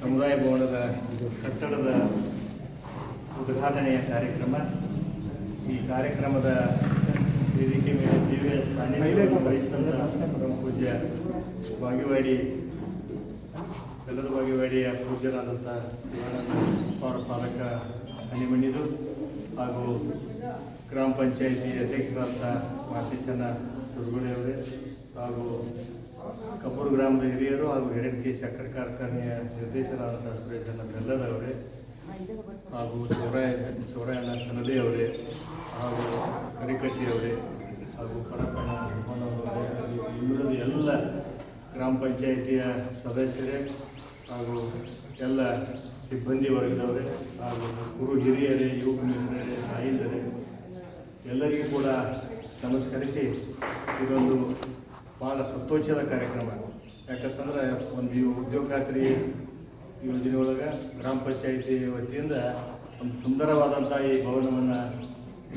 ಸಮುದಾಯ ಭವನದ ಕಟ್ಟಡದ ಉದ್ಘಾಟನೆಯ ಕಾರ್ಯಕ್ರಮ. ಈ ಕಾರ್ಯಕ್ರಮದ ವೇದಿಕೆ ಮೇಲೆ ದಿವ್ಯ ಸಾನ್ನಿಧ್ಯವನ್ನು ಪರಮ ಪೂಜ್ಯ ಬಾಗಿವಾಡಿ ಎಲ್ಲರೂ ಬಾಗಿವಾಡಿಯ ಪೂಜ್ಯರಾದಂಥ ಅವರ ಪಾಲಕ ಹನಿಮಣ್ಣಿದು ಹಾಗೂ ಗ್ರಾಮ ಪಂಚಾಯಿತಿ ಅಧ್ಯಕ್ಷರಾದಂಥ ತುರ್ಗುಳಿ ಅವರೇ ಹಾಗೂ ಕಬ್ಬೂರು ಗ್ರಾಮದ ಹಿರಿಯರು ಹಾಗೂ ಹೆರಡಿಕೆ ಸಕ್ಕರೆ ಕಾರ್ಖಾನೆಯ ನಿರ್ದೇಶಕರಾದಂಥ ಸುರೇಶಣ್ಣ ಬೆಲ್ಲದವರೇ ಹಾಗೂ ಚೌರಾಯಣ್ಣ ಸನದಿ ಅವರೇ ಹಾಗೂ ಕರಿಕಟ್ಟಿ ಅವರೇ ಹಾಗೂ ಹಾಗೂ ಇನ್ನುಳಿದ ಎಲ್ಲ ಗ್ರಾಮ ಪಂಚಾಯಿತಿಯ ಸದಸ್ಯರೇ ಹಾಗೂ ಎಲ್ಲ ಸಿಬ್ಬಂದಿ ವರ್ಗದವರೇ ಹಾಗೂ ಗುರು ಹಿರಿಯರೇ, ಯುವಕ ಮಿತ್ರರೇ ಎಲ್ಲರಿಗೂ ಕೂಡ ನಮಸ್ಕರಿಸಿ, ಇದೊಂದು ಭಾಳ ಸಂತೋಷದ ಕಾರ್ಯಕ್ರಮ. ಯಾಕಂತಂದ್ರೆ ಒಂದು ಉದ್ಯೋಗ ಖಾತ್ರಿ ಯೋಜನೆ ಒಳಗೆ ಗ್ರಾಮ ಪಂಚಾಯಿತಿ ವತಿಯಿಂದ ಒಂದು ಸುಂದರವಾದಂಥ ಈ ಭವನವನ್ನು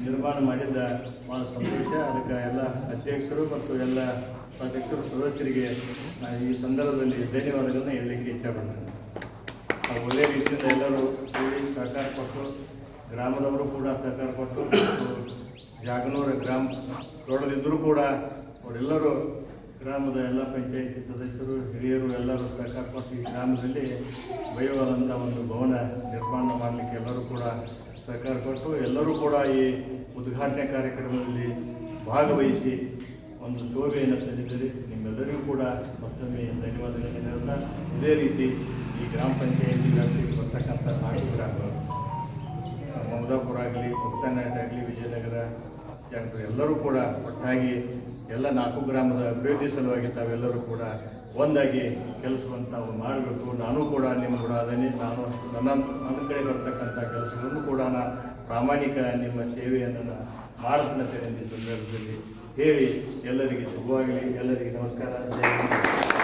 ನಿರ್ಮಾಣ ಮಾಡಿದ್ದ ಭಾಳ ಸಂತೋಷ. ಅದಕ್ಕೆ ಎಲ್ಲ ಅಧ್ಯಕ್ಷರು ಮತ್ತು ಎಲ್ಲ ಅಧ್ಯಕ್ಷರು ಸದಸ್ಯರಿಗೆ ಈ ಸಂದರ್ಭದಲ್ಲಿ ಧನ್ಯವಾದಗಳನ್ನು ಹೇಳಲಿಕ್ಕೆ ಇಚ್ಛೆಪಡ್ತೇನೆ ಒಳ್ಳೆಯ ರೀತಿಯಿಂದ ಎಲ್ಲರೂ ಸಹಕಾರ ಕೊಟ್ಟು, ಗ್ರಾಮದವರು ಕೂಡ ಸಹಕಾರ ಕೊಟ್ಟು ಜಾಗನೂರ ಗ್ರಾಮ ದೊಡ್ಡದಿದ್ದರೂ ಕೂಡ ಅವರೆಲ್ಲರೂ ಗ್ರಾಮದ ಎಲ್ಲ ಪಂಚಾಯಿತಿ ಸದಸ್ಯರು, ಹಿರಿಯರು ಎಲ್ಲರೂ ಸಹಕಾರ ಕೊಟ್ಟು ಈ ಗ್ರಾಮದಲ್ಲಿ ಭಯವಾದಂಥ ಒಂದು ಭವನ ನಿರ್ಮಾಣ ಮಾಡಲಿಕ್ಕೆ ಎಲ್ಲರೂ ಕೂಡ ಸಹಕಾರ ಕೊಟ್ಟು ಎಲ್ಲರೂ ಕೂಡ ಈ ಉದ್ಘಾಟನೆ ಕಾರ್ಯಕ್ರಮದಲ್ಲಿ ಭಾಗವಹಿಸಿ ಒಂದು ಶೋಭೆಯನ್ನು ಸಲ್ಲಿಸಿದರೆ ನಿಮ್ಮೆಲ್ಲರಿಗೂ ಕೂಡ ಮತ್ತೊಮ್ಮೆ ಧನ್ಯವಾದಗಳನ್ನು ಇದೇ ರೀತಿ ಈ ಗ್ರಾಮ ಪಂಚಾಯಿತಿ ವ್ಯಾಪ್ತಿಗೆ ಬರ್ತಕ್ಕಂಥ ನಾಲ್ಕು ಮಮದಾಪುರ ಆಗಲಿ ಮುಕ್ತಾನಾಟ ಆಗಲಿ, ವಿಜಯನಗರ ಜನರು ಎಲ್ಲರೂ ಕೂಡ ಒಟ್ಟಾಗಿ ಎಲ್ಲ ನಾಲ್ಕು ಗ್ರಾಮದ ಅಭಿವೃದ್ಧಿ ಸಲುವಾಗಿ ತಾವೆಲ್ಲರೂ ಕೂಡ ಒಂದಾಗಿ ಕೆಲಸವನ್ನು ತಾವು ಮಾಡಬೇಕು. ನಾನು ಕೂಡ ನಿಮ್ಮ ಕೂಡ ಅದನ್ನೇ, ನಾನು ನನ್ನ ನನ್ನ ಕಡೆ ಬರ್ತಕ್ಕಂಥ ಕೆಲಸಗಳನ್ನು ಕೂಡ ನಾನು ಪ್ರಾಮಾಣಿಕ ನಿಮ್ಮ ಸೇವೆಯನ್ನು ನಾನು ಮಾಡ್ತೇನೆ ಅಂತ ಸಂದರ್ಭದಲ್ಲಿ ಹೇಳಿ ಎಲ್ಲರಿಗೆ ಶುಭವಾಗಲಿ. ಎಲ್ಲರಿಗೆ ನಮಸ್ಕಾರ.